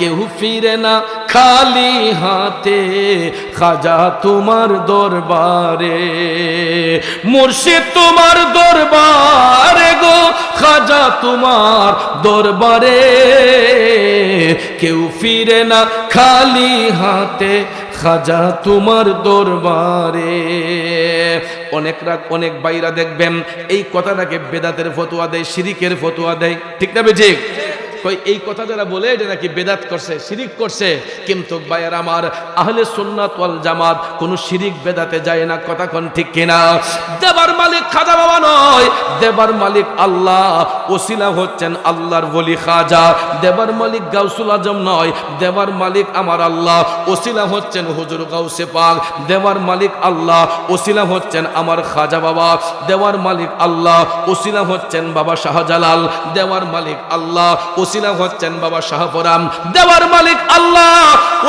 কেউ ফিরে না খালি হাতে, খাজা তোমার দরবারে। মুর্শিদ তোমার দরবারে গো, খাজা তোমার দরবারে। কেউ ফিরে না খালি হাতে, খাজা তোমার দরবারে। অনেক রাত অনেক বাইরা দেখবেন, এই কথাটাকে বেদাতের ফতোয়া দেয়, শিরিকের ফতোয়া দেয়। ঠিক না ঠিক? কই, এই কথা যারা বলে, এটা নাকি বেদাত করছে, শিরিক করছে। কিন্তু ভাইয়ার আমার, আহলে সুন্নাত ওয়াল জামাত, কোন শিরিক বেদাতে যায় না, কথা কোন ঠিক কিনা? দেবার মালিক খাজা বাবা নয়, দেবার মালিক আল্লাহ, ওসিলা হচ্ছেন আল্লাহর বলি খাজা। দেবার মালিক গাউসুল আজম নয়, দেবার মালিক আমার আল্লাহ, ওসিলা হচ্ছেন হুজুর গাউসে পাক। দেবার মালিক আল্লাহ, ওসিলা হচ্ছেন আমার খাজা বাবা। দেওয়ার মালিক আল্লাহ, ওসিলা হচ্ছেন বাবা শাহজালাল। দেওয়ার মালিক আল্লাহ ওসিলা হচ্ছেন বাবা শাহপরাম দেওয়ার মালিক আল্লাহ।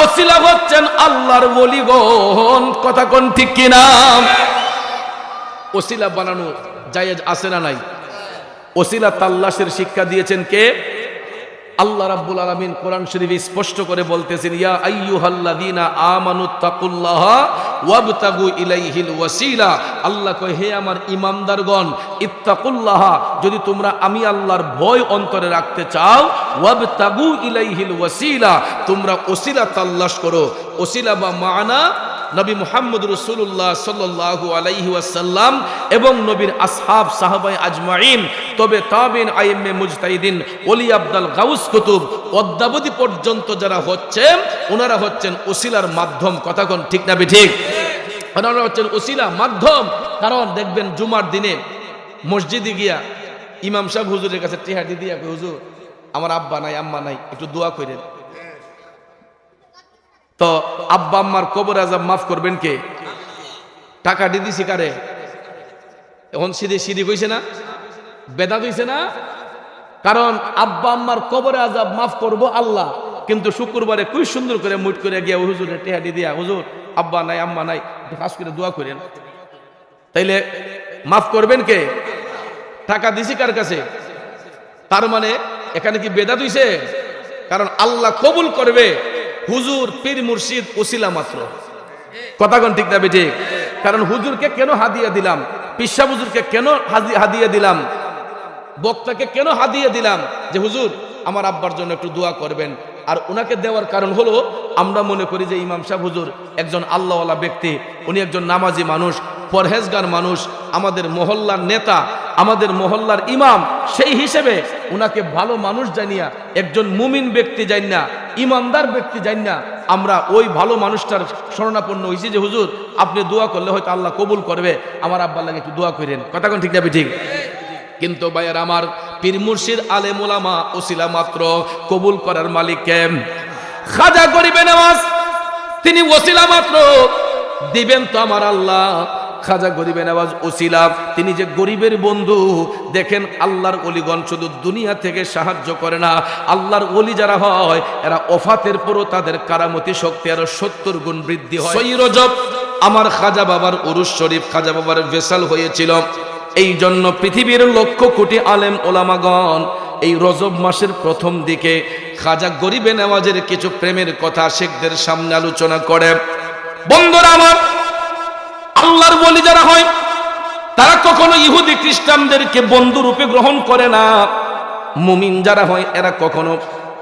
ওসিলা হচ্ছেন আল্লাহর বলিগণ কথা কোন ঠিক কিনা? ওসিলা বানানো জায়েজ আছে না নাই? ওসিলা তাল্লাশের শিক্ষা দিয়েছেন কে? আল্লাহ রাব্বুল আলামিন কোরআন শরীফে স্পষ্ট করে বলতেছেন, ইয়া আইয়ুহাল্লাযীনা আমানু তাকুল্লাহ ওয়াবতাগু ইলাইহিল ওয়াসিলা। আল্লাহ কয়, হে আমার ইমানদারগণ, ইত্তাকুল্লাহ, যদি তোমরা আমি আল্লাহর ভয় অন্তরে রাখতে চাও, ওয়াবতাগু ইলাইহিল ওয়াসিলা, তোমরা ওসিলা তাল্লাশ করো। ওসিলা বা মানা নবী মুহাম্মদ রসুল্লাহ সাল্লাহ আলাইহি ওয়াসাল্লাম এবং নবীর আসহাব সাহাবাই আজমাইন, তবে তাবিন আইএমএ মুজতাহিদিন ওলি আব্দাল গাউস কুতুব, অদ্যাবধি পর্যন্ত যারা হচ্ছে ওনারা হচ্ছেন ওসিলার মাধ্যম। কথা কোন ঠিক না ঠিক ওনারা হচ্ছেন ওসিলা মাধ্যম। কারণ দেখবেন জুমার দিনে মসজিদে গিয়া ইমাম সাহেব হুজুরের কাছে টিহাটি দিয়া হুজুর, আমার আব্বা নাই, আম্মা নাই, একটু দোয়া করেন তো আব্বা আম্মার কবর আজাব মাফ করবেন কে? টাকা দিয়ে দিছি কারে? এখন সিঁড়ি সিঁড়ি কইছে না? বেদা দিছে না? কারণ আব্বা আম্মার কবরে আজাব মাফ করব আল্লাহ, কিন্তু শুক্রবারে কুই সুন্দর করে মুট করে গিয়া হুজুরের টেহাটি দিয়া, হুজুর, আব্বা নাই, আম্মা নাই খাস করে দোয়া করেন। তাইলে মাফ করবেন কে? টাকা দিছি কার কাছে? তার মানে এখানে কি বেদা হইছে কারণ আল্লাহ কবুল করবে। হুজুর, পীর মুর্শিদ ওসিলা মাত্র। কথাগণ ঠিক যাবে ঠিক? কারণ হুজুরকে কেন হাদিয়া দিলাম? পিসা হুজুরকে কেন হাদি- হাদিয়া দিলাম? বক্তাকে কেন হাদিয়ে দিলাম? যে হুজুর, আমার আব্বার জন্য একটু দোয়া করবেন। আর ওনাকে দেওয়ার কারণ হলো, আমরা মনে করি যে ইমাম সাহেব হুজুর একজন আল্লাহওয়ালা ব্যক্তি। উনি একজন নামাজি মানুষ, পরহেজগার মানুষ, আমাদের মহল্লার নেতা, আমাদের মহল্লার ইমাম। সেই হিসেবে ওনাকে ভালো মানুষ জানিয়া, একজন মুমিন ব্যক্তি জানি না ইমানদার ব্যক্তি জানি না আমরা ওই ভালো মানুষটার শরণাপন্ন হয়েছি যে, হুজুর, আপনি দোয়া করলে হয়তো আল্লাহ কবুল করবে। আমার আব্বার লাগে একটু দোয়া করেন। কথা ঠিক যাবে ঠিক কিন্তু ভাইয়ার আমার পীর মুর্শিদ আলে মোলামা ওসিলা মাত্র কবুল করার মালিককে খাজা গরিবে নামাজ। তিনি ওসিলা মাত্র দিবেন তো আমার আল্লাহ। খাজা গরিবে নামাজ ওসিলা। তিনি যে গরিবের বন্ধু দেখেন আল্লাহর অলিগণ শুধু দুনিয়া থেকে সাহায্য করে না আল্লাহর অলি যারা হয় এরা অফাতের পরও তাদের কারামতি শক্তি আরও সত্তর গুণ বৃদ্ধি হয়। আমার খাজা বাবার উরুস শরীফ খাজা বাবার ভেসাল হয়েছিল। এই জন্য পৃথিবীর লক্ষ কোটি আলেম ওলামাগণ এই রজব মাসের প্রথম দিকে খাজা গরিবে নেওয়াজের কিছু প্রেমের কথা শেখদের সামনে আলোচনা করে। বন্ধুরা আমার আল্লাহর বলি যারা হয়, তারা কখনো ইহুদি খ্রিস্টানদেরকে বন্ধু রূপে গ্রহণ করে না। মুমিন যারা হয়, এরা কখনো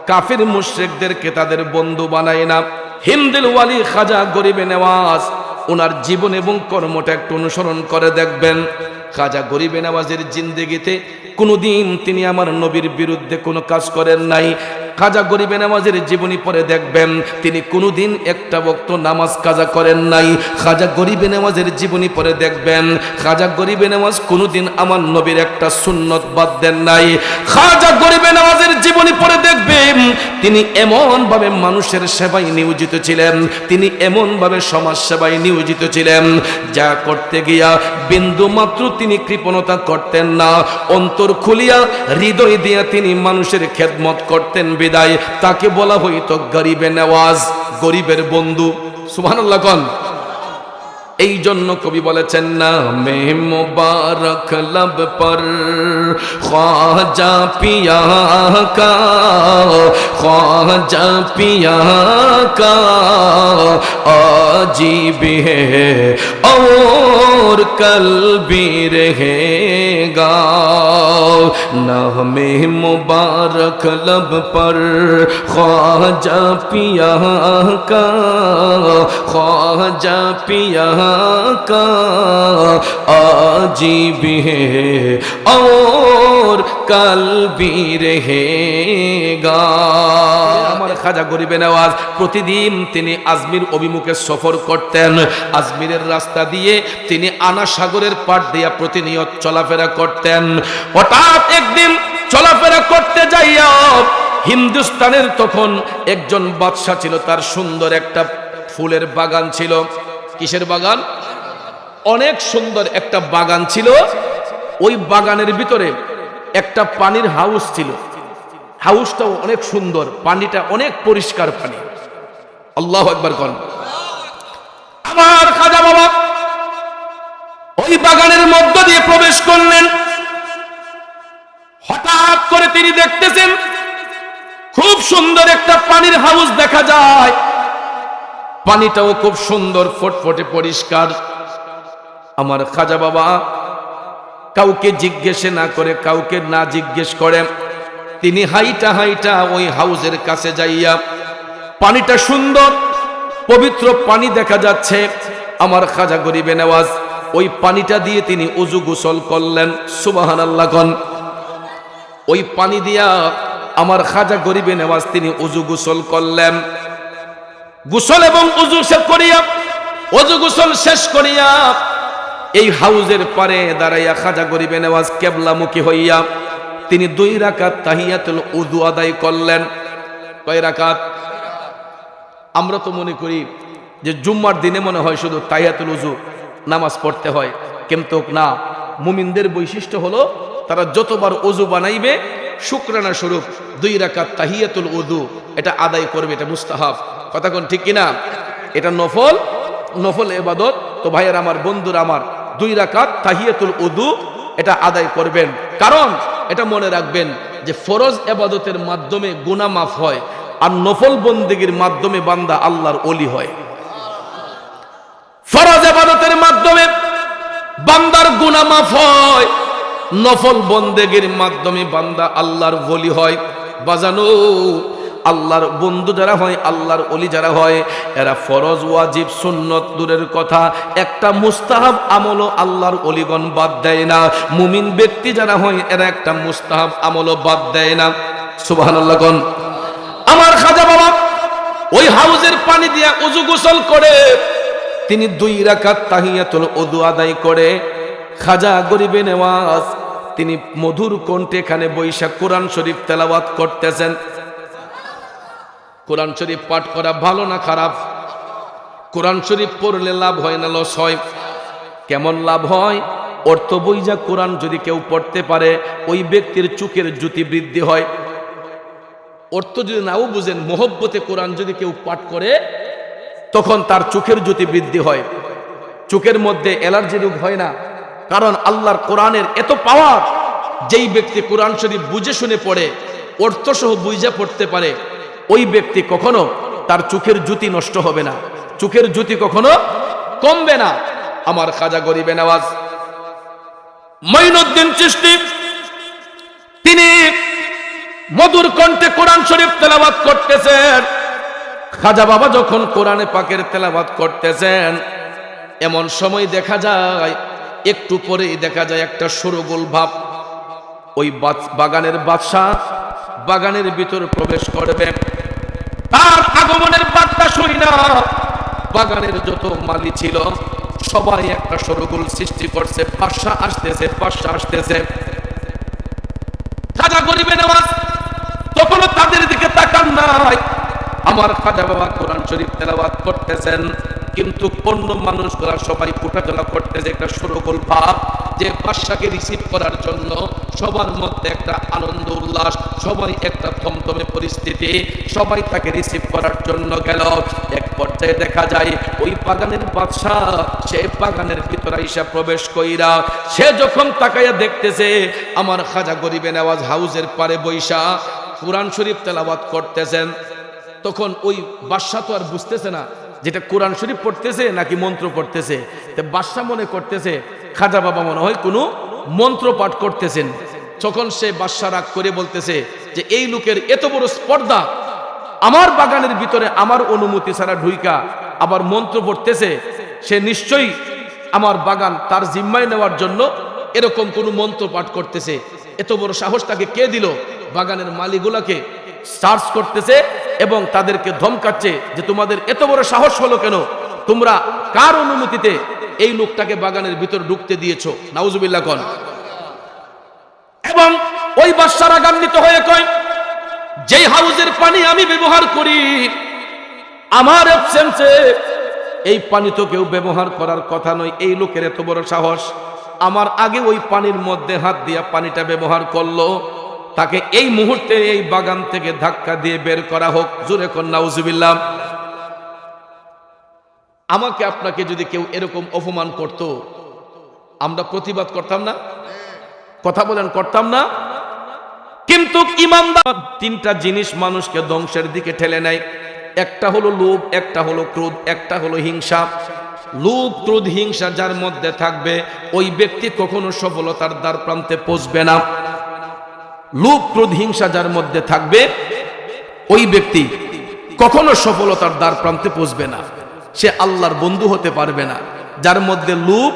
কাফির মুশ্রেকদেরকে তাদের বন্ধু বানায় না। হিমদিল ওয়ালি খাজা গরিবে নেওয়াজ ওনার জীবন এবং কর্মটা একটু অনুসরণ করে দেখবেন। খাজা গরিবে নেওয়াজের জিন্দেগিতে কোনোদিন তিনি আমার নবীর বিরুদ্ধে কোনো কাজ করেন নাই। খাজা গরিবে নামাজের জীবনী পরে দেখবেন, তিনি কোনোদিন একটা বক্ত নামাজ কাজা করেন নাই। খাজা গরিবে নামাজের জীবনী পরে দেখবেন, খাজা গরিবে নামাজ কোনোদিন আমার নবীর একটা সুন্নত বাদ দেন নাই। খাজা গরিবে নামাজের জীবনী পরে দেখবেন, তিনি এমন ভাবে মানুষের সেবায় নিয়োজিত ছিলেন, তিনি এমন ভাবে সমাজ সেবায় নিয়োজিত ছিলেন, যা করতে গিয়া বিন্দু মাত্র তিনি কৃপণতা করতেন না, অন্তর খুলিয়া হৃদয় দিয়া তিনি মানুষের খেদমত করতেন বিদায় তাকে বলা হইতো গরিবে নেওয়াজ গরিবের বন্ধু সুবহানাল্লাহ কন এই জন্য কবি বলেছেন না মে মোবারক লব পর খ্বাজা পিয়া কা খ্বাজা পিয়া কা अजीब है और कल भी रहेगा नामे मुबारक लब पर, ख्वाजा पिया का, ख्वाजा पिया का, आजी भी है और कल भी रहेगा। খাজা গরিবে নেওয়াজ প্রতিদিন তিনি আজমির অভিমুখে সফর করতেন। আজমিরের রাস্তা দিয়ে তিনি আনা সাগরের পাট দিয়া প্রতিনিয়ত চলাফেরা করতেন। হঠাৎ একদিন চলাফেরা করতে যাইয়া হিন্দুস্তানের তখন একজন বাদশা ছিল, তার সুন্দর একটা ফুলের বাগান ছিল। কিসের বাগান? অনেক সুন্দর একটা বাগান ছিল। ওই বাগানের ভিতরে একটা পানির হাউস ছিল। হাউসটাও অনেক সুন্দর, পানিটা অনেক পরিষ্কার পানি। আল্লাহ একবার কন। আমার খাজা বাবা ওই বাগানের মধ্য দিয়ে প্রবেশ করলেন। হঠাৎ করে তিনি দেখতেছেন খুব সুন্দর একটা পানির হাউস দেখা যায়। পানিটাও খুব সুন্দর, ফটফটে পরিষ্কার। আমার খাজা বাবা কাউকে জিজ্ঞেসে না করে, কাউকে না জিজ্ঞেস করে। তিনি হাইটা হাইটা ওই হাউজের কাছে যাইয়া, পানিটা সুন্দর, পবিত্র পানি দেখা যাচ্ছে। আমার খাজা গরিবে নেওয়াজ, ওই পানিটা দিয়ে তিনি উজু গোসল করলেন। সুবাহান আল্লাহন ওই পানি দিয়া আমার খাজা গরিবে নেওয়াজ তিনি উজু গোসল করলেন। গোসল এবং উজু শেষ করিয়া অজু গোসল শেষ করিয়া এই হাউজের পারে দাঁড়াইয়া খাজা গরিবে নেওয়াজ কেবলামুখী হইয়া তিনি দুই রাকাত তাহিয়াতুল উদু আদায় করলেন। কয় রাকাত? আমরা তো মনে করি যে জুম্মার দিনে মনে হয় শুধু তাহিয়াতুল উজু নামাজ পড়তে হয়। কিন্তু না, মুমিনদের বৈশিষ্ট্য হলো তারা যতবার অজু বানাইবে, শুক্রানা স্বরূপ দুই রাকাত তাহিয়াতুল উদু এটা আদায় করবে, এটা মুস্তাহাব। কথা কোন ঠিক কিনা? এটা নফল নফল এবাদত। তো ভাইয়ের আমার, বন্ধুর আমার, দুই রাকাত তাহিয়াতুল উদু এটা আদায় করবেন। কারণ এটা মনে রাখবেন যে ফরজ এবাদতের মাধ্যমে গুনা মাফ হয় আর নফল বন্দেগীর মাধ্যমে বান্দা আল্লাহর অলি হয়। ফরজ এবাদতের মাধ্যমে বান্দার গুনা মাফ হয়, নফল বন্দেগীর মাধ্যমে বান্দা আল্লাহর বলি হয়। বাজানো আল্লাহর বন্ধু যারা হয়, আল্লাহর অলি যারা হয়, এরা ফরজ, ওয়াজিব, সুন্নত, দূরের কথা। একটা মুস্তাহাব আমলও আল্লাহর অলিগণ বাদ দেয় না। মুমিন ব্যক্তি যারা হয়, এরা একটা মুস্তাহাব আমলও বাদ দেয় না। সুবহানাল্লাহগণ আমার খাজা বাবা ওই হাউজের পানি দিয়া উজু গোসল করে, তিনি দুই রাকাত তাহিয়াতুল উদু আদায় করে, খাজা গরিবে নেওয়াজ, তিনি মধুর কণ্ঠে এখানে বৈশাখ কোরআন শরীফ তেলাওয়াত করতেছেন। কোরআন শরীফ পাঠ করা ভালো না খারাপ? কোরআন শরীফ পড়লে লাভ হয় না লস হয়। কেমন লাভ হয়? অর্থ বইজা কোরআন যদি কেউ পড়তে পারে, ওই ব্যক্তির চোখের জ্যোতি বৃদ্ধি হয়। অর্থ যদি নাও বুঝেন, মোহব্বতে কোরআন যদি কেউ পাঠ করে, তখন তার চোখের জ্যোতি বৃদ্ধি হয়। চোখের মধ্যে অ্যালার্জি রোগ হয় না, কারণ আল্লাহর কোরআনের এত পাওয়ার, যেই ব্যক্তি কোরআন শরীফ বুঝে শুনে পড়ে, অর্থসহ বুঝে পড়তে পারে ওই ব্যক্তি কখনো তার চোখের জুতি নষ্ট হবে না। চোখের জুতি কখনো কমবে না। আমার খাজা গরিবে নওয়াজ মঈনুদ্দিন চিশতি, তিনি মধুর কণ্ঠে কোরআন শরীফ তেলাবাত করতেছেন। খাজা বাবা যখন কোরআনে পাকের তেলাবাত করতেছেন, এমন সময় দেখা যায়, একটু পরেই দেখা যায় একটা সরগোল ভাব। ওই বাগানের বাদশাহ বাগানের ভিতর প্রবেশ করবে। তার আগমনের বার্তা শুনি না। বাগানের যত মালি ছিল, সবাই একটা সরগোল সৃষ্টি করছে বাদশা আসতেছে বাদশা আসতেছে। খাজা গরিবে নেওয়াজ তখনও তাদের দিকে তাকান নাই। আমার খাজা বাবা কোরআন শরীফ তেলাওয়াত করতেছেন, কিন্তু অন্য মানুষগুলা সবাই উঠাচলা করতেছে একটা সরগোল ভাব যে বাদশাকে রিসিভ করার জন্য সবার মধ্যে একটা আনন্দ, উল্লাস, সবাই একটা থমথমে পরিস্থিতি, সবাই তাকে রিসিভ করার জন্য গেল। এক পর্যায়ে দেখা যায়, ওই বাগানের বাদশাহ, সে বাগানের ভিতরে আইসা প্রবেশ কইরা, সে যখন তাকাইয়া দেখতেছে, আমার খাজা গরিবে নেওয়াজ হাউজের পারে বৈশা কোরআন শরীফ তেলাওয়াত করতেছেন। তখন ওই বাদশাহ তো আর বুঝতেছে না, যেটা কোরআন শরীফ পড়তেছে নাকি মন্ত্র পড়তেছে। তা বাদশাহ মনে করতেছে, খাজা বাবা মনে হয় কোনো মন্ত্র পাঠ করতেছেন। তখন সে বাদশাহ রাগ করে বলতেছে যে, এই লোকের এত বড় স্পর্ধা, আমার বাগানের ভিতরে আমার অনুমতি ছাড়া ঢুইকা আবার মন্ত্র পড়তেছে, সে নিশ্চয়ই আমার বাগান তার জিম্মায় নেওয়ার জন্য এরকম কোনো মন্ত্র পাঠ করতেছে। এত বড় সাহস তাকে কে দিল? বাগানের মালিগুলাকে সার্চ করতেছে এবং তাদেরকে ধমকাচ্ছে যে, তোমাদের এত বড় সাহস হলো কেন? তোমরা কার অনুমতিতে এই লোকটাকে বাগানের ভিতর ঢুকতে দিয়েছ? নাউজুবিল্লাহ কন। এবং ওই বাদশারা গান্বিত হয়ে কয়, যেই হাউজের পানি আমি ব্যবহার করি, আমার এই পানি তো কেউ ব্যবহার করার কথা নয়। এই লোকের এত বড় সাহস, আমার আগে ওই পানির মধ্যে হাত দিয়া পানিটা ব্যবহার করল। তাকে এই মুহূর্তে এই বাগান থেকে ধাক্কা দিয়ে বের করা হোক। জুরে কন্যা উজুবিল্লাম আমাকে আপনাকে যদি কেউ এরকম অপমান করত, আমরা প্রতিবাদ করতাম না? কথা বলেন, করতাম না। কিন্তু ইমানদার তিনটা জিনিস মানুষকে ধ্বংসের দিকে ঠেলে নেয়। একটা হলো লোভ, একটা হলো ক্রোধ, একটা হলো হিংসা। লোভ, ক্রোধ, হিংসা যার মধ্যে থাকবে, ওই ব্যক্তি কখনো সফলতার দ্বার প্রান্তে পৌঁছবে না। লোভ, ক্রোধ, হিংসা যার মধ্যে থাকবে, ওই ব্যক্তি কখনো সফলতার দ্বার প্রান্তে পৌঁছবে না। সে আল্লাহর বন্ধু হতে পারবে না। যার মধ্যে লোভ,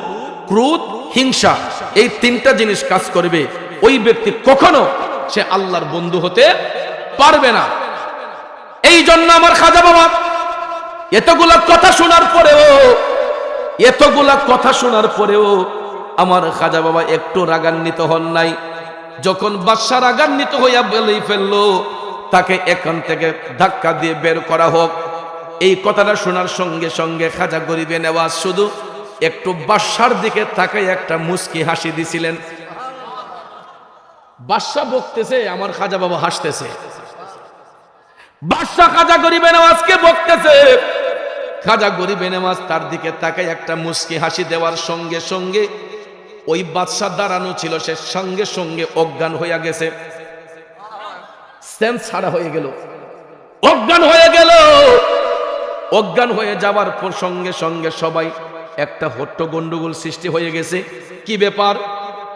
ক্রোধ হিংসা, এই তিনটা জিনিস কাজ করবে। ওই ব্যক্তি কখনো সে আল্লাহর বন্ধু হতে পারবে না। এই জন্য আমার খাজা বাবা, এতগুলা কথা শোনার পরেও, এতগুলা কথা শোনার পরেও আমার খাজা বাবা একটু রাগান্বিত হন নাই। যখন বাদশা রাগান্বিত হইয়া বলেই ফেলল, তাকে এখান থেকে ধাক্কা দিয়ে বের করা হোক। এই কথাটা শোনার সঙ্গে সঙ্গে খাজা গরিবে নেওয়া শুধু একটু বাদশার দিকে তাকাই একটা মুস্কি হাসি দিছিলেন। বাদশা বকতেছে, আমার খাজা বাবা হাসতেছে। বাদশা খাজা গরিবে নেওয়াজকে বকতেছে। খাজা গরিবে নেওয়াজ তার দিকে তাকাই একটা মুস্কি হাসি দেওয়ার সঙ্গে সঙ্গে ওই বাদশা দাঁড়ানো ছিল, সে সঙ্গে সঙ্গে অজ্ঞান হইয়া গেছে। সেন্স ছাড়া হয়ে গেল। অজ্ঞান হয়ে গেল। অজ্ঞান হয়ে যাওয়ার পর সঙ্গে সঙ্গে সবাই একটা হট্ট গন্ডগোল সৃষ্টি হয়ে গেছে। কি ব্যাপার?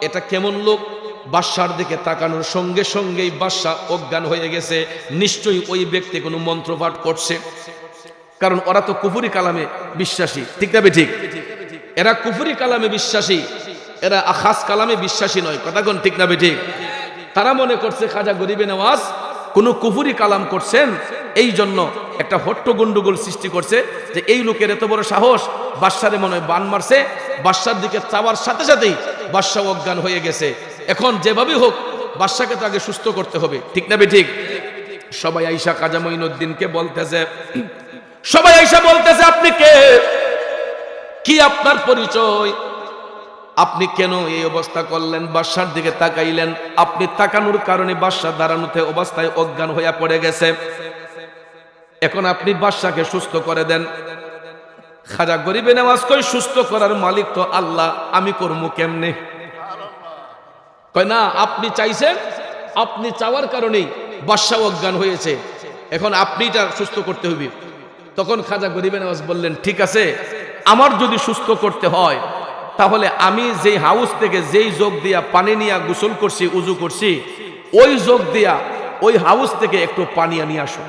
এটা কেমন লোক? বাদশার দিকে তাকানোর সঙ্গে সঙ্গেই বাদশা অজ্ঞান হয়ে গেছে। নিশ্চয়ই ওই ব্যক্তি কোনো মন্ত্রপাঠ করছে। কারণ ওরা তো কুফুরি কালামে বিশ্বাসী। ঠিক না ঠিক এরা কুফুরি কালামে বিশ্বাসী। এরা আখাস কালামে বিশ্বাসী নয়। কথা কোন ঠিক না ঠিক তারা মনে করছে খাজা গরিবে নওয়াজ কোনো কুফুরি কালাম করছেন? এই জন্য একটা হট্ট গন্ডগোল সৃষ্টি করছে যে এই লোকের এত বড় সাহস, বাদশারে মনে হয় বান মারছে, বাদশার দিকে চাওয়ার সাথে সাথেই বাদশা অজ্ঞান হয়ে গেছে। এখন যেভাবেই হোক, বাদশাকে তো আগে সুস্থ করতে হবে, ঠিক না ঠিক সবাই আইসা কাজা মঈনুদ্দিনকে বলতেছে, সবাই আইসা বলতেছে, আপনি কে? কি আপনার পরিচয়? আপনি কেন এই অবস্থা করলেন? বাদশার দিকে তাকাইলেন। আপনি তাকানোর কারণে বাদশা দাঁড়ানোতে অবস্থায় অজ্ঞান হইয়া পড়ে গেছে। এখন আপনি বাদশাকে সুস্থ করে দেন। খাজা গরিবে নামাজ কই, সুস্থ করার মালিক তো আল্লাহ, আমি করব কেমনে? কয় না, আপনি চাইছেন? আপনি চাওয়ার কারণেই বাদশা অজ্ঞান হয়েছে। এখন আপনি এটা সুস্থ করতে হবে তখন খাজা গরিবে নামাজ বললেন, ঠিক আছে, আমার যদি সুস্থ করতে হয়, তাহলে আমি যেই হাউস থেকে যেই যোগ দিয়া পানি নিয়ে গোসল করছি, উজু করছি, ওই যোগ দিয়া ওই হাউস থেকে একটু পানি আনিয়ে আসো।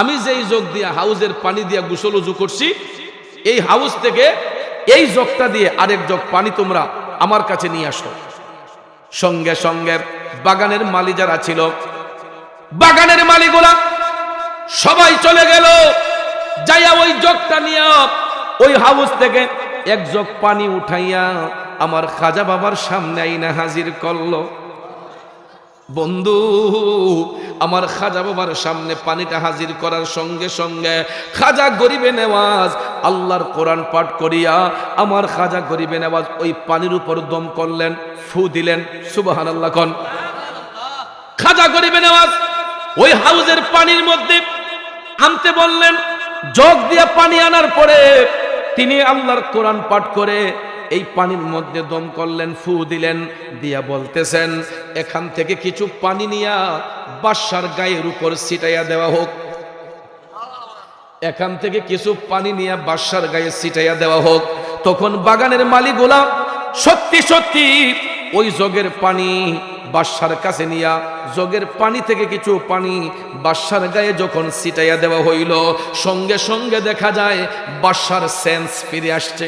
আমি যেই যোগ দিয়া হাউসের পানি দিয়া গোসল উজু করছি, এই হাউস থেকে এই জগটা দিয়ে আরেক জগ পানি তোমরা আমার কাছে নিয়ে আসো। সঙ্গে সঙ্গে বাগানের মালি যারা ছিল, বাগানের মালিগুলা সবাই চলে গেল। যাইয়া ওই জগটা নিয়ে ওই হাউস থেকে এক জগ পানি উঠাইয়া আমার খাজা বাবার সামনে আইনা হাজির করল। বন্ধু, আমার খাজা বাবার সামনে পানিটা হাজির করার সঙ্গে সঙ্গে খাজা গরিবে নেওয়াজ আল্লাহর কোরআন পাঠ করিয়া আমার খাজা গরিবে নেওয়াজ ওই পানির উপর দম করলেন, ফু দিলেন সুবাহান আল্লাহ কন। খাজা গরিবে নেওয়াজ ওই হাউজের পানির মধ্যে আনতে বললেন, জগ দিয়ে পানি আনার পরে তিনি আল্লাহর কোরআন পাঠ করে এই পানির মধ্যে দম করলেন, ফু দিলেন, দিয়া বলতেছেন, এখান থেকে কিছু পানি নিয়া বাসার গায়ের উপর ছিটাইয়া দেওয়া হোক। এখান থেকে কিছু পানি নিয়ে বাসার গায়ে ছিটাইয়া দেওয়া হোক। তখন বাগানের মালিকগুলা, সত্যি সত্যি, ওই জগের পানি বাসার কাছে নিয়া, জগের পানি থেকে কিছু পানি বাসার গায়ে যখন ছিটাইয়া দেওয়া হইল, সঙ্গে সঙ্গে দেখা যায় বাসার সেন্স ফিরে আসছে।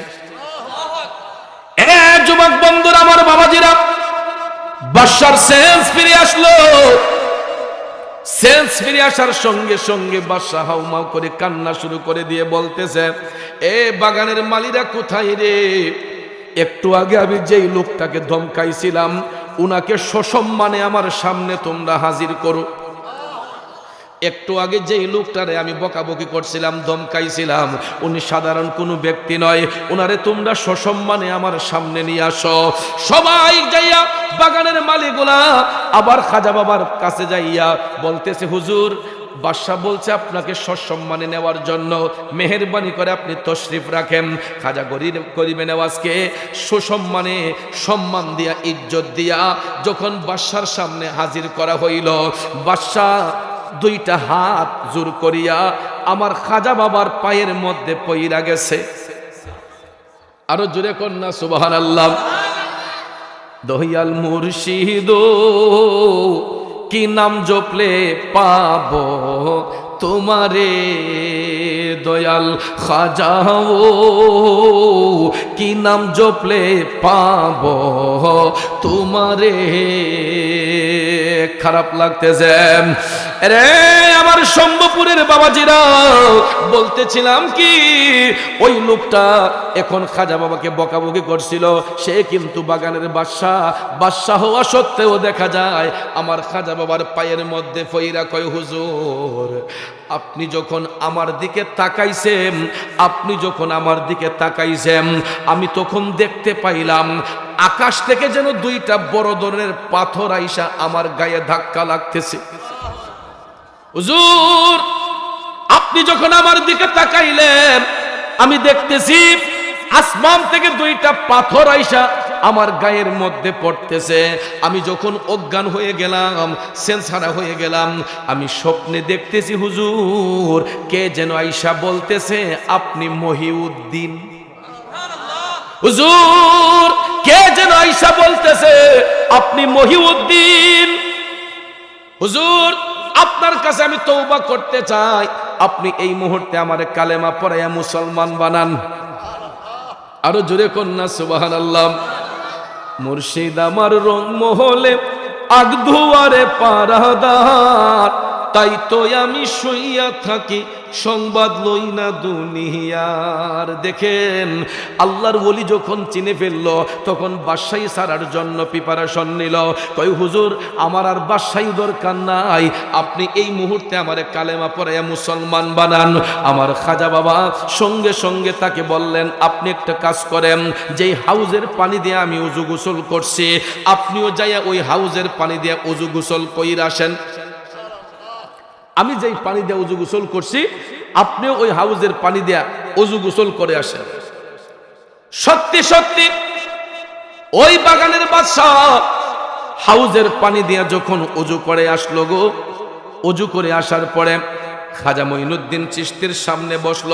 যুবক বন্ধুরা আমার বাবাজিরা বাসার সেন্স ফিরে আসলো। সেন্স ফিরে আসার সঙ্গে সঙ্গে বাসা হাউমাউ করে কান্না শুরু করে দিয়ে বলতেছে, এ বাগানের মালিরা কোথায় রে? একটু আগে আমি যেই লোকটাকে ধমকাইছিলাম, উনাকে সসম্মানে আমার সামনে তোমরা হাজির করো। একটু আগে যেই লোকটারে আমি বকাবকি করছিলাম, ধমকাইছিলাম, উনি সাধারণ কোনো ব্যক্তি নয়। ওনারে তোমরা সসম্মানে আমার সামনে নিয়ে আসো। সবাই যাইয়া বাগানের মালিকগুলা আবার খাজা বাবার কাছে যাইয়া বলতেছে, হুজুর, বাদশাহ বলছে আপনাকে সসম্মানে নেওয়ার জন্য মেহরবানি করে আপনি তশরিফ রাখেন। খাজা গরিব, গরিবে নেওয়াজকে সুসম্মানে সম্মান দিয়া, ইজ্জত দিয়া যখন বাদশার সামনে হাজির করা হইল, বাদশাহ দুইটা হাত জোর করিয়া আমার খাজা বাবার পায়ের মধ্যে পইরা গেছে। আরও জোরে কন্যা সুবাহান আল্লাহ দহিয়াল মুর্শিদ, কি নাম জপলে পাব তোমারে? দয়াল খাজাও কি নাম জপলে পাব তোমারে? খারাপ লাগতে লাগতেছে। রে আমার সম্ভপুরের বাবাজিরা, বলতেছিলাম কি, ওই লোকটা এখন খাজা বাবাকে বকাবকি করছিল, সে কিন্তু বাগানের বাদশাহ। বাদশাহ হওয়া সত্ত্বেও দেখা যায়, আমার খাজা বাবার পায়ের মধ্যে ফইরা কয়, হুজুর, আপনি যখন আমার দিকে তাকাইছেন, আপনি যখন আমার দিকে তাকাইছেন, আমি তখন দেখতে পাইলাম, আকাশ থেকে যেন দুইটা বড় ধরনের পাথর আইসা আমার গায়ে ধাক্কা লাগতেছে। হুজুর, আপনি যখন আমার দিকে তাকাইলেন, আমি দেখতেছি আসমান থেকে দুইটা পাথর আইসা আমার গায়ের মধ্যে পড়তেছে। আমি যখন অজ্ঞান হয়ে গেলাম সেন্সারা হয়ে গেলাম, আমি স্বপ্নে দেখতেছি হুজুর, কে যেন আইসা বলতেছে, আপনি মহিউদ্দিন। হুজুর, কে যেন আইসা বলতেছে, আপনি মহিউদ্দিন। হুজুর আপনার কাছে আমি তৌবা করতে চাই। আপনি এই মুহূর্তে আমার কালেমা পড়াইয়া মুসলমান বানান। আরও জোরে কন্যা সুবাহান আল্লাহ মুর্শিদ আমার রং মহলে আগ ধুয়ারে পারাদার। তাই তো আমি শুইয়া থাকি, সংবাদ লই না দুনিয়ার। দেখেন, আল্লাহর ওলি যখন চিনে ফেলল, তখন বাদশাহী সারার জন্য প্রিপারেশন নিল। কই হুজুর, আমার আর বাদশাহী দরকার নাই। আপনি এই মুহূর্তে আমার কালেমা পরে মুসলমান বানান। আমার খাজা বাবা সঙ্গে সঙ্গে তাকে বললেন, আপনি একটা কাজ করেন, যেই হাউজের পানি দিয়ে আমি উজু গোসল করছি, আপনিও যাইয়া ওই হাউজের পানি দিয়ে উজু গোসল কইরা আসেন। আমি যেই পানি দিয়ে উজু গোসল করছি, আপনিও ওই হাউজের পানি দিয়া উজু গোসল করে আসেন। সত্যি সত্যি, ওই বাগানের বাদশাহ হাউজের পানি দিয়া যখন উজু করে আসলো গো, উজু করে আসার পরে খাজা মঈনুদ্দিন চিস্তির সামনে বসল,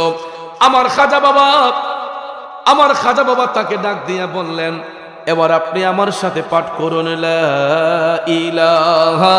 আমার খাজা বাবা, আমার খাজা বাবা তাকে ডাক দিয়া বললেন, এবার আপনি আমার সাথে পাঠ করুন ইলাহা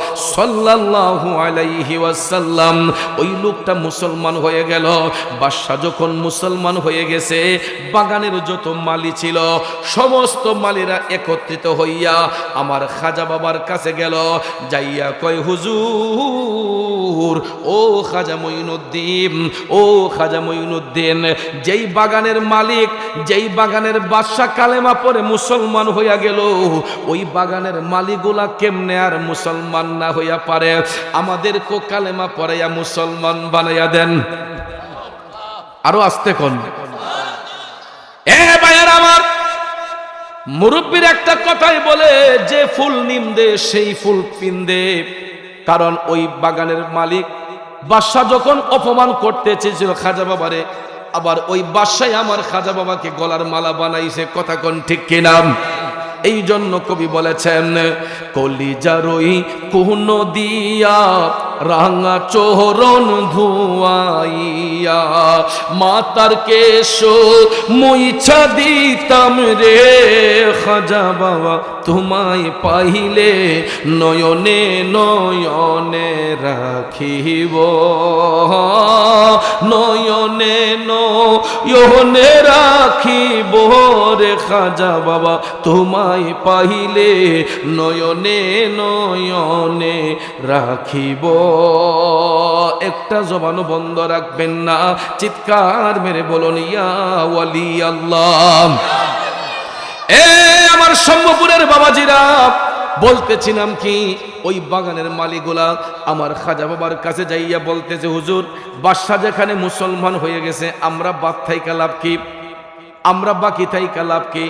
সাল্লাল্লাহু আলাইহি ওয়াসাল্লাম, ওই লোকটা মুসলমান হয়ে গেল। বাদশা যখন মুসলমান হয়ে গেছে, বাগানের যত মালি ছিল, সমস্ত মালিরা একত্রিত হইয়া আমার খাজা বাবার কাছে গেল। যাইয়া কয়, হুজুর, ও খাজা মঈনুদ্দিন, ও খাজা মঈনুদ্দিন, যেই বাগানের মালিক, যেই বাগানের বাদশা কালেমা পরে মুসলমান হইয়া গেল, ওই বাগানের মালিগুলা কেমনে আর মুসলমান না হইয়া পারে আমাদের কো কালেমা পড়াইয়া মুসলমান বানাইয়া দেন। আরও আসতে কোন। আমার, মুরব্বীর একটা কথাই বলে, যে ফুল নিম দে, সেই ফুল পিন দে। কারণ ওই বাগানের মালিক বাদশাহ যখন অপমান করতে চেয়েছিল খাজা বাবারে, আবার ওই বাদশাই আমার খাজা বাবাকে গলার মালা বানাইছে, কথা কোন ঠিক কিনা? এই জন্য কবি বলেছেন কলিজারই কোন দিয়া রাঙা চোহরণ ধুয়াইয়া, মাতার কেশ মুইছা দিতাম রে। খাজা বাবা, তোমায় পাইলে নয়নে নয়নে রাখিব। নয়নে নয়নে রাখিব রে খাজা বাবা, তোমায় পাইলে নয়নে নয়নে রাখিব। একটা জবানও বন্ধ রাখবেন না। চিৎকার মেরে বলুন ইয়া আল্লাহ। এ আমার সম্ভপুরের বাবাজিরা, বলতেছিলাম কি, ওই বাগানের মালিগুলা আমার খাজা বাবার কাছে যাইয়া বলতেছে, হুজুর বাদশা যেখানে মুসলমান হয়ে গেছে, আমরা বাদ থাইকা লাভ কি? আমরা বাকি থাইকা লাভ কি?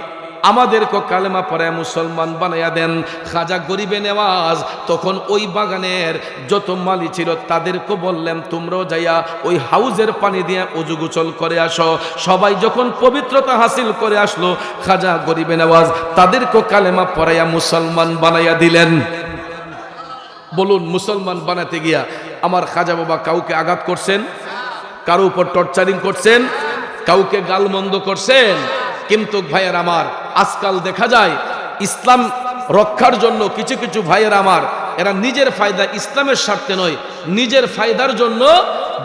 আমাদেরকে কালেমা পরে মুসলমান বানাইয়া দেন। খাজা গরিবে নেওয়াজ, তখন ওই বাগানের যত মালি ছিল তাদেরকে বললেন, তোমরাও যাইয়া ওই হাউজের পানি দিয়ে উজু গোচল করে আসো। সবাই যখন পবিত্রতা হাসিল করে আসলো, খাজা গরিবে নেওয়াজ তাদেরকে কালেমা পড়াইয়া মুসলমান বানাইয়া দিলেন। বলুন, মুসলমান বানাতে গিয়া আমার খাজা বাবা কাউকে আঘাত করছেন? কারও উপর টর্চারিং করছেন? কাউকে গালমন্দ করছেন? কিন্তু ভাইয়ের আমার আজকাল দেখা যায় ইসলাম রক্ষার জন্য কিছু কিছু ভাইয়ের আমার এরা নিজের ফায়দা ইসলামের স্বার্থে নয় নিজের ফায়দার জন্য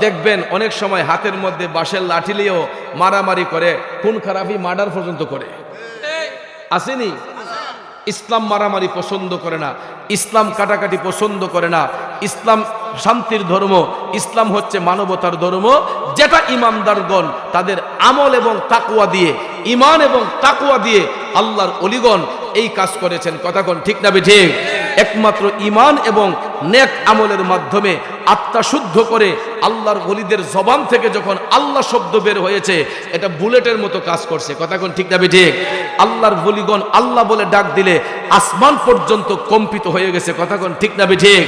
দেখবেন অনেক সময় হাতের মধ্যে বাঁশের লাঠি নিয়েও মারামারি করে খুন খারাপি মার্ডার পর্যন্ত করে। আসেনি? ইসলাম মারামারি পছন্দ করে না, ইসলাম কাটাকাটি পছন্দ করে না, ইসলাম শান্তির ধর্ম, ইসলাম হচ্ছে মানবতার ধর্ম, যেটা ইমামদারগণ তাদের আমল এবং তাকুয়া দিয়ে ইমান এবং তাকুয়া দিয়ে আল্লাহর অলিগণ এই কাজ করেছেন। কথাগণ ঠিক না ঠিক? একমাত্র ইমান এবং নেক আমলের মাধ্যমে আত্মা শুদ্ধ করে আল্লাহর গলিদের জবান থেকে যখন আল্লাহ শব্দ বের হয়েছে, এটা বুলেটের মতো কাজ করছে। কথা কোন ঠিক যাবে ঠিক আল্লাহর গলিগণ আল্লাহ বলে ডাক দিলে আসমান পর্যন্ত কম্পিত হয়ে গেছে। কথা কোন ঠিক না ঠিক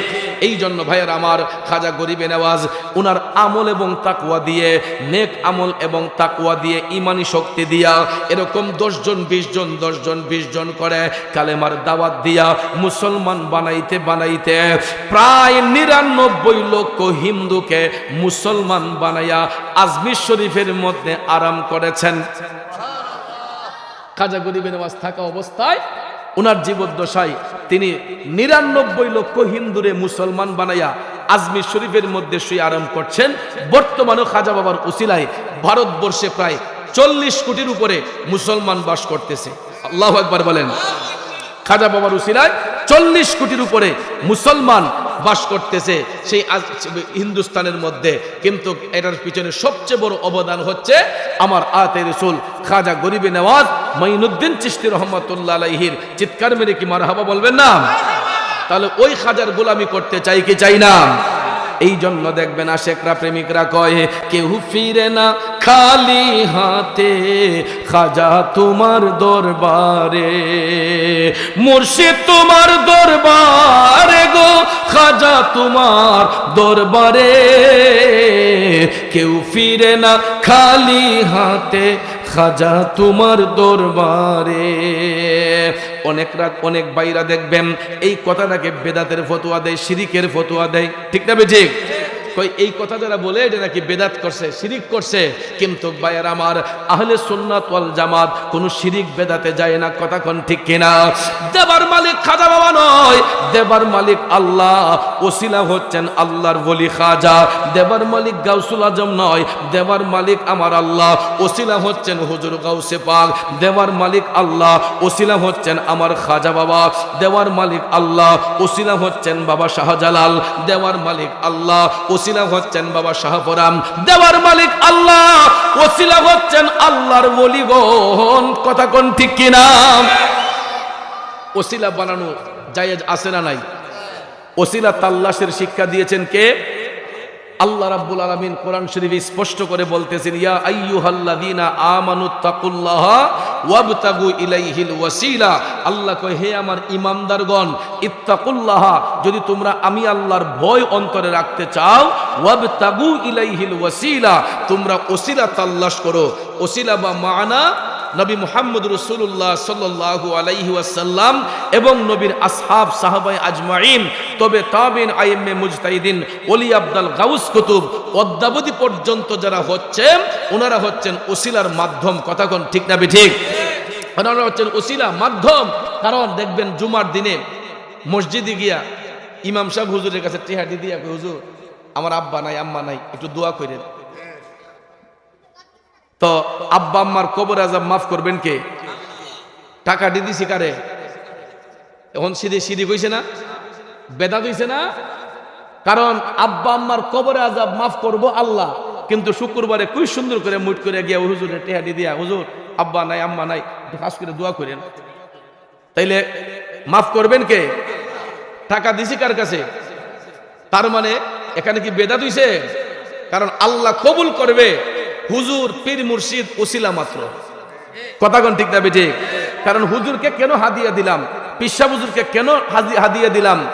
এই জন্য ভাইয়ের আমার খাজা গরিবে নেওয়াজ, উনার আমল এবং তাকুয়া দিয়ে, নেক আমল এবং তাকুয়া দিয়ে ইমানি শক্তি দিয়া এরকম দশজন বিশ জন দশজন বিশ জন করে কালেমার দাওয়াত দিয়া মুসলমান বানাইতে বানাইতে প্রায় নিরানব্বই লক্ষ হিন্দুকে মুসলমান বানাইয়া আজমির শরীফের মধ্যে আরাম করেছেন। খাজা গরিবে নেওয়াজ থাকা অবস্থায় ওনার জীবদ্দশায় তিনি নিরানব্বই লক্ষ হিন্দুরে মুসলমান বানাইয়া আজমির শরীফের মধ্যে শুয়ে আরাম করছেন। বর্তমানে খাজা বাবার উসিলায় ভারতবর্ষে প্রায় চল্লিশ কোটির উপরে মুসলমান বাস করতেছে। আল্লাহ একবার বলেন। খাজা বাবার উসিলায় চল্লিশ কোটির উপরে মুসলমান বাস করতেছে সেই হিন্দুস্তানের মধ্যে। কিন্তু এটার পিছনে সবচেয়ে বড় অবদান হচ্ছে আমার আতে রসুল, খাজা গরিবে নেওয়াজ মাইনুদ্দিন চিস্তি রহমতুল্লাহ আলাইহির চিৎকার মেরে কি মার হাবা বলবেন না? তাহলে ওই খাজার গোলামি করতে চাই কি চাই না? এই জন্য দেখবেন আশেকরা প্রেমিকরা কয়ে, কেউ ফিরে না খালি হাতে, খাজা তোমার দরবারে। মুর্শিদ তোমার দরবারে গো, খাজা তোমার দরবারে। কেউ ফিরে না খালি হাতে খাজা তোমার দরবারে। অনেক রাত অনেক বাইরা দেখবেন, এই কথাটাকে বেদাতের ফতোয়া দেয়, শিরিকের ফতোয়া দেয়। ঠিক না বে ঠিক? কই এই কথা যারা বলে, এটা নাকি বেদাত করছে, শিরিক করছে। কিন্তু ভাইয়ের আমার আহলে সুন্নাত ওয়াল জামাত, কোন শিরিক বেদাতে যায় না, কথা কোন ঠিক কিনা? দেবার মালিক খাজা বাবা নয়, দেবার মালিক আল্লাহ, ওসিলা হচ্ছেন আল্লাহর বলি খাজা। দেবার মালিক গাউসুল আজম নয়, দেবার মালিক আমার আল্লাহ, ওসিলা হচ্ছেন হুজুর গাউসে পাক। দেওয়ার মালিক আল্লাহ, ওসিলা হচ্ছেন আমার খাজা বাবা। দেওয়ার মালিক আল্লাহ, ওসিলা হচ্ছেন বাবা শাহজালাল। দেওয়ার মালিক আল্লাহ, ওসিলা ওসিলা হচ্ছেন বাবা শাহপুরাম দেওয়ার মালিক আল্লাহ, ওসিলা হচ্ছেন আল্লাহর বলিগণ কথা কোন ঠিক কিনা? ওসিলা বানানো জায়েজ আছে না নাই? ওসিলা তাল্লাশের শিক্ষা দিয়েছেন কে? আল্লাহ রাব্বুল আলামিন কোরআন শরীফ স্পষ্ট করে বলতেছেন, ইয়া আইয়ুহাল্লাযীনা আমানু তাকুল্লাহ ওয়াবতাগু ইলাইহিল ওয়াসিলা। আল্লাহ কয়, হে আমার ইমানদারগণ, ইত্তাকুল্লাহ, যদি তোমরা আমি আল্লাহর ভয় অন্তরে রাখতে চাও, ওয়াবতাগু ইলাইহিল ওয়াসিলা, তোমরা ওসিলা তাল্লাশ করো। ওসিলা বা মানা নবী মুহাম্মদ রসুল্লাহ সাল্লাল্লাহু আলাইহি ওয়াসাল্লাম এবং নবীর আসহাব সাহাবাই আজমাইন তবে তাবিন আইএমএ মুজতাহিদিন ওলি আব্দাল গাউস কুতুব অদ্যাবধি পর্যন্ত যারা হচ্ছেন ওনারা হচ্ছেন ওসিলার মাধ্যম। কথাক্ষণ ঠিক না ঠিক ওনারা হচ্ছেন ওসিলা মাধ্যম। কারণ দেখবেন জুমার দিনে মসজিদে গিয়া ইমাম সাহেব হুজুরের কাছে টেহাটি দিয়া হুজুর, আমার আব্বা নাই, আম্মা নাই, একটু দোয়া করেন তো আব্বা আম্মার কবর আজাব মাফ করবেন কে? টাকা দি দিছি কারে? এখন সিধে সিধি কইছে না? বেদা হইছে না? কারণ আব্বা আম্মার কবরে আজাব মাফ করব আল্লাহ, কিন্তু শুক্রবারে কুই সুন্দর করে মুট করে গিয়া হুজুরের টেহাটি দিয়া, হুজুর, আব্বা নাই, আম্মা নাই খাস করে দোয়া করেন। তাইলে মাফ করবেন কে? টাকা দিছি কার কাছে? তার মানে এখানে কি বেদা হইছে কারণ আল্লাহ কবুল করবে। হুজুর পীর মুর্শিদ ওসিলা মাত্র। কথাগণ ঠিক না বেটি কারণ হুজুরকে কেন হাদিয়া দিলাম? পিসা হুজুরকে কেন হাদি- হাদিয়া দিলাম?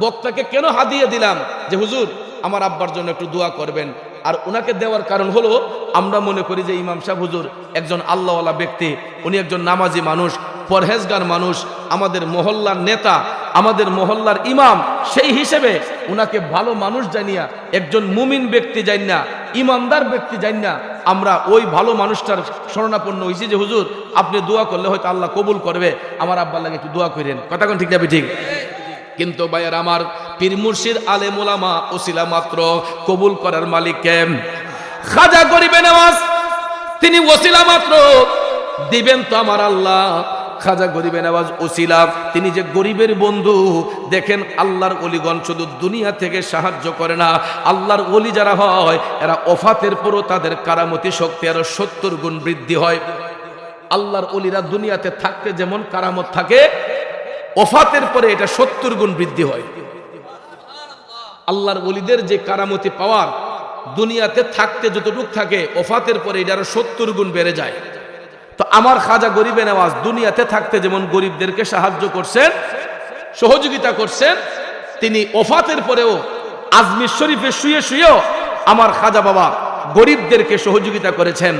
বক্তাকে কেন হাদিয়া দিলাম? যে হুজুর, আমার আব্বার জন্য একটু দোয়া করবেন। আর ওনাকে দেওয়ার কারণ হলো, আমরা মনে করি যে ইমাম সাহেব হুজুর একজন আল্লাহওয়ালা ব্যক্তি, উনি একজন নামাজি মানুষ। পরহেজগার মানুষ, আমাদের মহল্লার নেতা, আমাদের মহল্লার ইমাম, সেই হিসেবে উনাকে ভালো মানুষ জানিয়া, একজন মুমিন ব্যক্তি জান না ইমানদার ব্যক্তি জান না আমরা ওই ভালো মানুষটার শরণাপন্ন হয়েছি যে, হুজুর, আপনি দোয়া করলে হয়তো আল্লাহ কবুল করবে। আমার আব্বার লাগে একটু দোয়া করেন। কথা কোন ঠিক যাবে ঠিক কিন্তু ভাইয়ার আমার পীর মুর্শিদ আলেম ওলামা ওসিলা মাত্র কবুল করার মালিক কেম খাজা করিবে নামাজ, তিনি ওসিলা মাত্র দিবেন তো আমার আল্লাহ। খাজা গরিবে নামাজ ওসিলা, তিনি যে গরিবের বন্ধু, দেখেন আল্লাহর অলিগণ শুধু দুনিয়া থেকে সাহায্য করে না, আল্লাহর অলি যারা হয়, এরা অফাতের পরও তাদের কারামতি শক্তি আরও সত্তর গুণ বৃদ্ধি হয়। আল্লাহর অলিরা দুনিয়াতে থাকতে যেমন কারামত থাকে, ওফাতের পরে এটা সত্তর গুণ বৃদ্ধি হয়। আল্লাহর অলিদের যে কারামতি পাওয়ার, দুনিয়াতে থাকতে যতটুক থাকে, ওফাতের পরে এটা আরও সত্তর গুণ বেড়ে যায়। তো আমার খাজা গরিবে নেওয়াজ দুনিয়াতে থাকতে যেমন গরিবদেরকে সাহায্য করছেন, সহযোগিতা করছেন, তিনি ওফাতের পরেও আজমির শরীফে শুয়ে শুয়েও আমার খাজা বাবা গরিবদেরকে সহযোগিতা করেছেন।